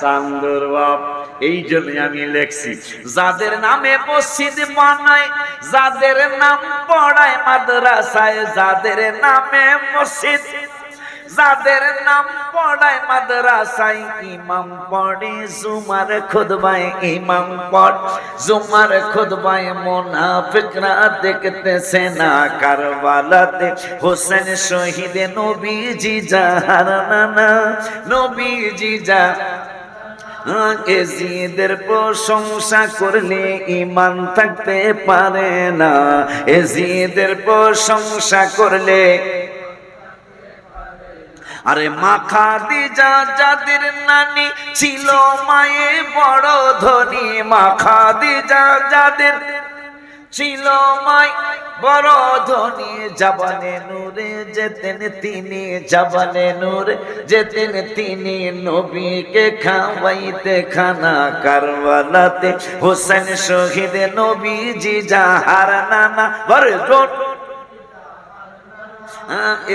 চান্দুর এই জন্য আমি লেখছি, যাদের নামে মসজিদ বানায়, যাদের নাম পড়ায় মাদ্রাসায়, যাদের নামে মসজিদ, যাদের নাম পড়ায় মাদ্রাসায়, ইমাম পড়ে, জুমার খুদবায় ইমাম পড়, জুমার খুদবায় মোনাফিকরা দেখতেছে না, কারবালাতে হোসেন শহীদ নবীজি যাহার নানা, নবীজি যা এজিদের প্রশংসা করলে ইমান থাকতে পারে না। এজিদের প্রশংসা করলে আরে মাখা দিজা যাদের নানি ছিল মায়ে বড় ধনী। মাখা দিজা যাদের ছিল মাই বড় ধনী জবানে নূরে, যেতেন তিনি জবানে নূরে, যেতেন তিনি নবীকে খাওয়াইতে খানা কারবালাতে। হোসেন শহীদ নবীজি যাহার নানা বরে জোট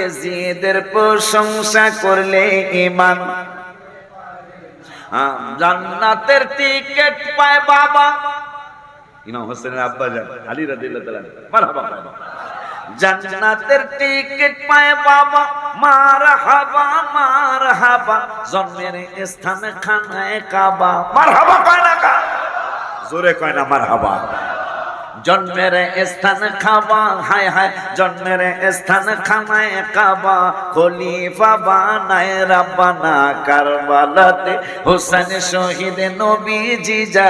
এজিদের প্রশংসা করলে ইমান জান্নাতের টিকেট পায় বাবা। ইমাম হোসেনের আব্বা যান, আলী রাদিয়াল্লাহু তাআলা মারহাবা পায় বাবা। জান্নাতের টিকিট পায় বাবা মার হাবা মার হাবা জন্মের স্থান খানায় কাবা। মার হাবা কয় না কা জোরে কয় না মার হাবা জন্মের স্থান খাবা, হায় হায়। জন্মের স্থান খানায় কাবা। খলিফা বানায় রাব্বানা কারবালাতে। হোসেন শহীদ নবীজি যা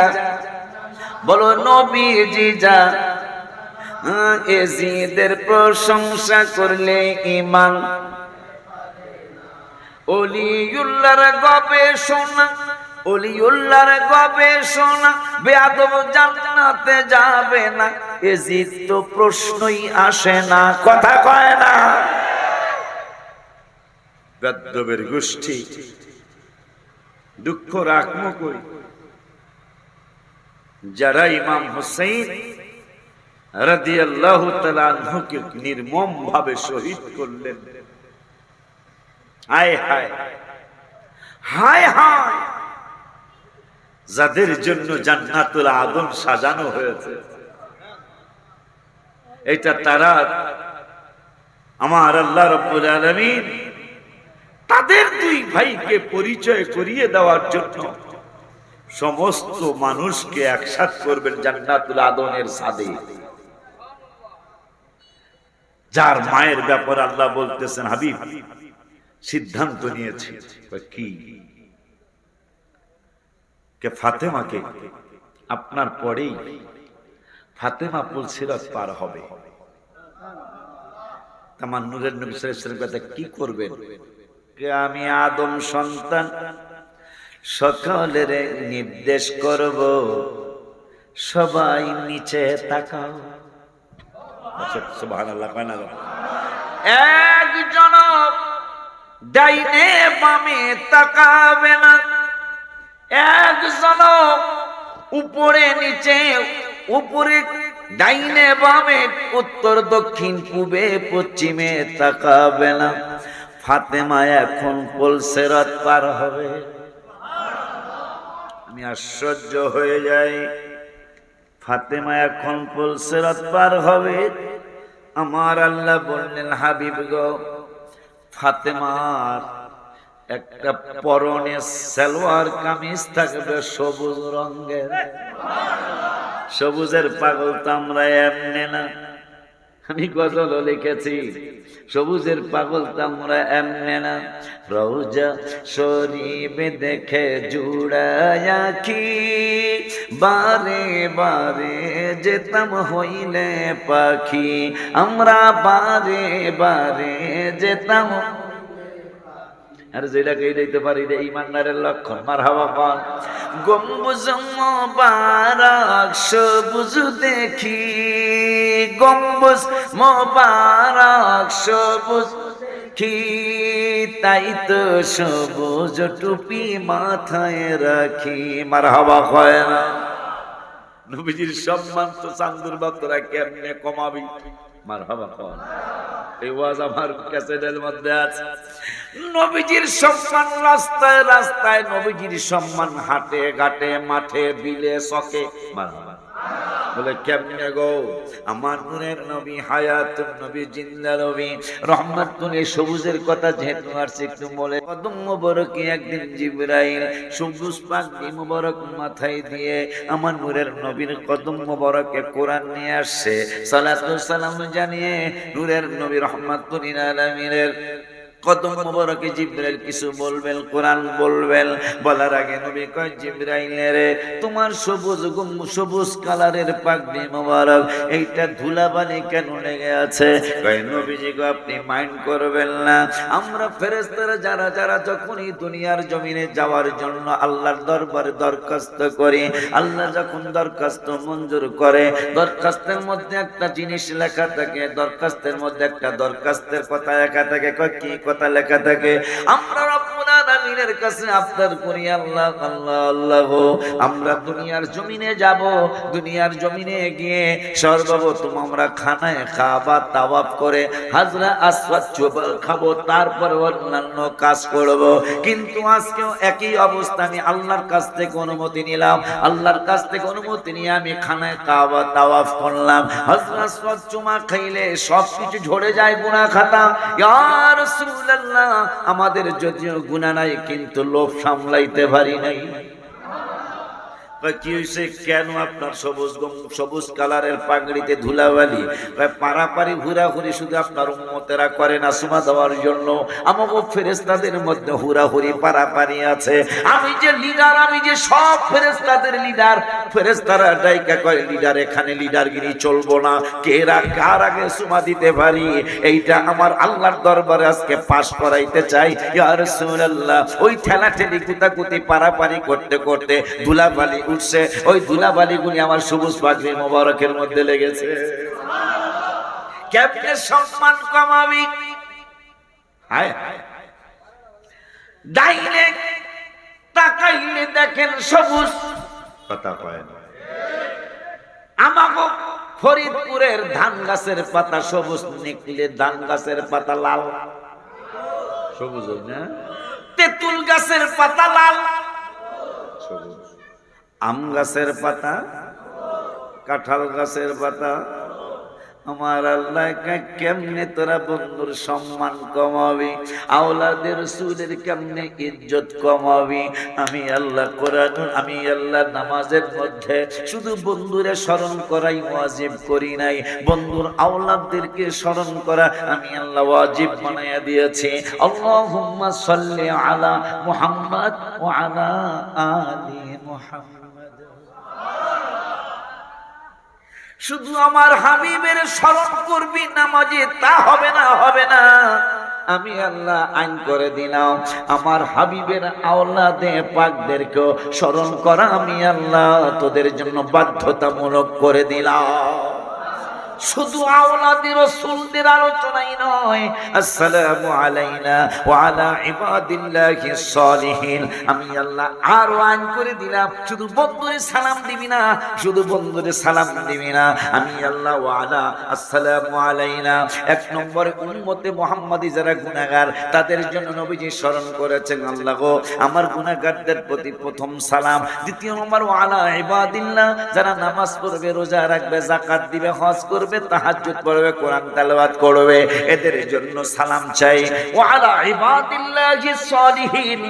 বলো নবীজি যা এজিদের প্রশংসা করলে ইমান অলিউল্লাহর গবেষণা অলিউল্লাহর গবেষণা, বেয়াদব জান্নাতে যাবে না। এজিদ তো প্রশ্নই আসে না, কথা কয় না। বেদ্যবের গোষ্ঠী, দুঃখ রাখমো করি যারা ইমাম হুসাইন রাদিয়াল্লাহু তাআলা আনহুকে নির্মম ভাবে শহীদ করলেন। হায় হায় হায় হায়, যাদের জন্য জান্নাতুল আদম সাজানো হয়েছে। এটা তারা, আমার আল্লাহ রাব্বুল আলামিন তাদের দুই ভাইকে পরিচয় করিয়ে দেওয়ার জন্য সমস্ত মানুষকে একসাথ করবেন জান্নাতুল আদনের সাদে যার মায়ের ব্যাপার আল্লাহ বলতেছেন, হাবিব, সিদ্ধান্ত নিয়েছে। কি? কে, ফাতেমাকে, আপনার পরেই ফাতেমা পুল সিরাত পার হবে। তামার নূরের নবী সাল্লাল্লাহু আলাইহি কি করবেন? আমি আদম সন্তান সকলের নির্দেশ করব। সবাই নিচে তাকাও। কয় না একজন ডাইনে বামে তাকাবে না। একজন উপরে নিচে উপরে ডাইনে বামে উত্তর দক্ষিণ পূবে পশ্চিমে তাকাবে না। ফাতেমা এখন পলসেরাত পার হবে। আমি আশ্চর্য হয়ে যাই। ফাতেমা এখন পলসেরাত পার হবে। আমার আল্লাহ বললেন, হাবিব গো, ফাতেমার একটা পরনে সালোয়ার কামিজ থাকবে সবুজ রঙের। সবুজের পাগল তো আমরা এমনি না। আমি গজল লিখেছি। সবুজের পাগল তো আমরা এমনি না। রৌজা শরীফে দেখে জুড়ায়াকি বারে বারে যেতাম হইলে পাখি। আমরা বারে বারে যেতাম আর যেটাকে দিতে পারি রে, ইমানদারের লক্ষণ। মার হাওয়া পান। গম্বুজ সবুজ দেখি। গম্বুজ, মোবারক সবুজ। কি তাই তো সবুজ, টুপি মাথায় রাখি। মার হাওয়া হয় না নবীজির সম্মান তো চান্দুর বাতরা কেমনে কমাবি? মার হাওয়া হয় এই ওয়াজ আমার ক্যাসেটের মধ্যে আছে। নবীজির সম্মান রাস্তায় রাস্তায়, নবীজির সম্মান হাটে ঘাটে, মাঠে, বিলে সকে মারহাবা। বলে, কেমনে গো? আমার নবী হায়াত নবী জিন্দা নবী রহমাতুল সবুজের কথা যেহেতু আসছে, একটু বলে, কদম একদিন জিব্রাইল, সবুজ পাগড়ি মোবারক মাথায় দিয়ে আমার নূরের নবীর কদম মোবারকে কোরআন নিয়ে আসছে। সালাম জানিয়ে নূরের নবী রহমাতুল আলামিনের কদম মোবারকে জিব্রাইল কিছু বলবেন, কোরআন বলবেন। বলার আগে নবী কয় তোমার সবুজ সবুজ কালারের পাগড়ি মোবারক, এইটা কেন লেগে আছে? নবীজি গো, আপনি মাইন্ড করবেন না। আমরা ফেরেশতারা যারা যারা যখনই দুনিয়ার জমিনে যাওয়ার জন্য আল্লাহর দরবারে দরখাস্ত করি, আল্লাহ যখন দরখাস্ত মঞ্জুর করে, দরখাস্তের মধ্যে একটা জিনিস লেখা থাকে, দরখাস্তের মধ্যে একটা দরখাস্তের কথা লেখা থাকে। কয়, কি কথা লেখা থাকে। আমরা কাছে করি, আল্লাহ আল্লাহ আল্লাহ, আমরা দুনিয়ার জমিনে যাব, দুনিয়ার জমিনে গিয়ে সর্বপ্রথম আমরা খানায় খাবা তাওয়াব করে হাজরা খাব অন্যান্য কাজ করব। কিন্তু আজকেও একই অবস্থা, আমি আল্লাহর কাছ থেকে অনুমতি নিলাম, আল্লাহর কাছ থেকে অনুমতি নিয়ে আমি খানায় খাওয়া, তাওয়াফ করলাম। হাজরা চুমা খাইলে সব কিছু ঝরে যায়, গুনাহ খাতা। ইয়া আমাদের যদিও গুণা নাই কিন্তু লোভ সামলাইতে পারি নাই। কেন আপনার সবুজ সবুজ কালারের পাগড়িতে ধুলাবালি? পারাপারি শুধু আপনার উম্মতেরা করে না সুমা দেওয়ার জন্য। আমাকে ফেরেস্তাদের মধ্যে হুরাহুরি পারাপারি আছে। আমি যে লিডার আমি যে সব ফেরেস্তাদের লিডার ফেরেস্তারা ডাইকা কয় লিডার এখানে লিডারগিরি চলবো না। কে রা- কার আগে সুমা দিতে পারি? এইটা আমার আল্লাহর দরবারে আজকে পাশ করাইতে চাই। ওই ঠেলা ঠেলি কুতাকুতি, পারাপারি করতে করতে ধুলাবালি উঠছে, ওই ধুলাবালি গুলি আমার সবুজ পাগড়ি মোবারকের মধ্যে লেগেছে। সম্মান কমাবি দেখেন সবুজ। আমাকে ফরিদপুরের ধান গাছের পাতা সবুজ, নিকলে ধান গাছের পাতা লাল। সবুজ তেঁতুল গাছের পাতা লাল। সবুজ। আম গাছের পাতা, কাঁঠাল গাছের পাতা। আমার আল্লাহ কেমনে তোরা বন্ধুর সম্মান কমাবি? আওলাদের সুদের কেমনে ইজ্জত কমাবি? আমি আল্লাহ কোরআন, আমি আল্লাহ নামাজের মধ্যে শুধু বন্ধুরে স্মরণ করাই ওয়াজিব করি নাই। বন্ধুর আওলাদদেরকে স্মরণ করা আমি আল্লাহ ওয়াজিব বানাইয়া দিয়েছি। আল্লাহুম্মা সাল্লি আলা মুহাম্মদ ওয়া আলা আলি মুহাম্মদ। শুধু আমার হাবিবের স্মরণ করবি, নামাজে তা হবে না হবে না। আমি আল্লাহ আইন করে দিলাম, আমার হাবিবের আওলাদে পাকদেরকেও স্মরণ করা আমি আল্লাহ তোদের জন্য বাধ্যতামূলক করে দিলাম। শুধু আওলাদি রসুলদের আলোচনাই নয়। আসসালামু আলাইনা ওয়া আলা ইবাদিল্লাহিস সালিহিন। আমি আল্লাহ আরও আইন করে দিলাম, শুধু বন্ধুরে সালাম দিবি না, শুধু বন্ধুরে সালাম দিবি না। আমি আল্লাহ ওয়া আলা, আসসালামু আলাইনা। এক নম্বরে উম্মতে মুহাম্মাদি যারা গুনাহগার, তাদের জন্য নবীজি স্মরণ করেছেন, আল্লাহ গো, আমার গুনাহগারদের প্রতি প্রথম সালাম। দ্বিতীয় নম্বর, ওয়া আলা ইবাদিল্লাহ, যারা নামাজ পড়বে, রোজা রাখবে, যাকাত দিবে, হজ করবে তাহাজ্জুদ পড়বে কোরআন তালবাদ করবে। এদের জন্য সালাম চাই।